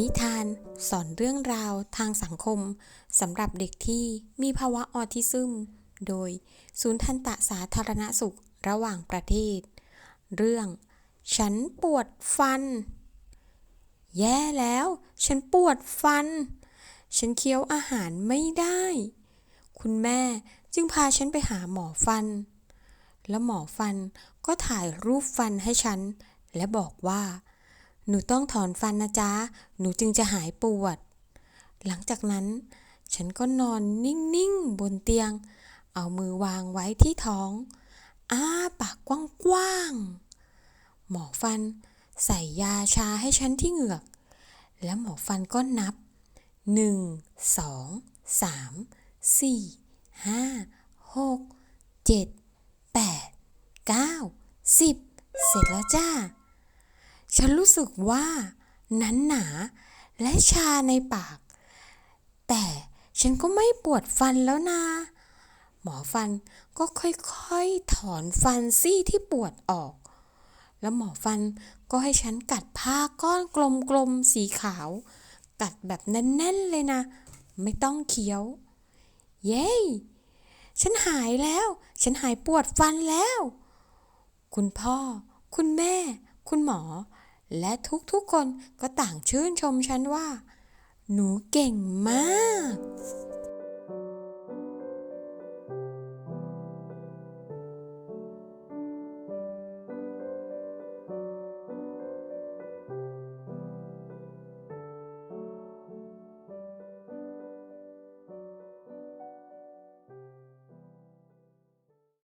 นิทานสอนเรื่องราวทางสังคมสำหรับเด็กที่มีภาวะออทิซึม โดยศูนย์ทันตะสาธารณสุขระหว่างประเทศ เรื่อง ฉันปวดฟัน แย่แล้ว ฉันปวดฟัน ฉันเคี้ยวอาหารไม่ได้ คุณแม่จึงพาฉันไปหาหมอฟัน แล้วหมอฟันก็ถ่ายรูปฟันให้ฉัน และบอกว่า หนูต้องถอนฟันนะจ๊ะ หนูจึงจะหายปวด หลังจากนั้น ฉันก็นอนนิ่งๆ บนเตียง เอามือวางไว้ที่ท้อง อ้าปากกว้างๆ หมอฟันใส่ยาชาให้ฉันที่เหงือก แล้วหมอฟันก็นับหนึ่งสองสามสี่ห้าหกเจ็ดแปดเก้าสิบเสร็จแล้วจ้า ฉันรู้สึกว่านั้นหนาและชาในปาก แต่ฉันก็ไม่ปวดฟันแล้วนะ หมอฟันก็ค่อยๆถอนฟันซี่ที่ปวดออก แล้วหมอฟันก็ให้ฉันกัดผ้าก้อนกลมๆสีขาว กัดแบบแน่นๆเลยนะ ไม่ต้องเคี้ยว เย้ ฉันหายแล้ว ฉันหายปวดฟันแล้ว คุณพ่อ คุณแม่ คุณหมอ และทุกๆคนก็ต่างชื่นชมฉันว่า หนูเก่งมาก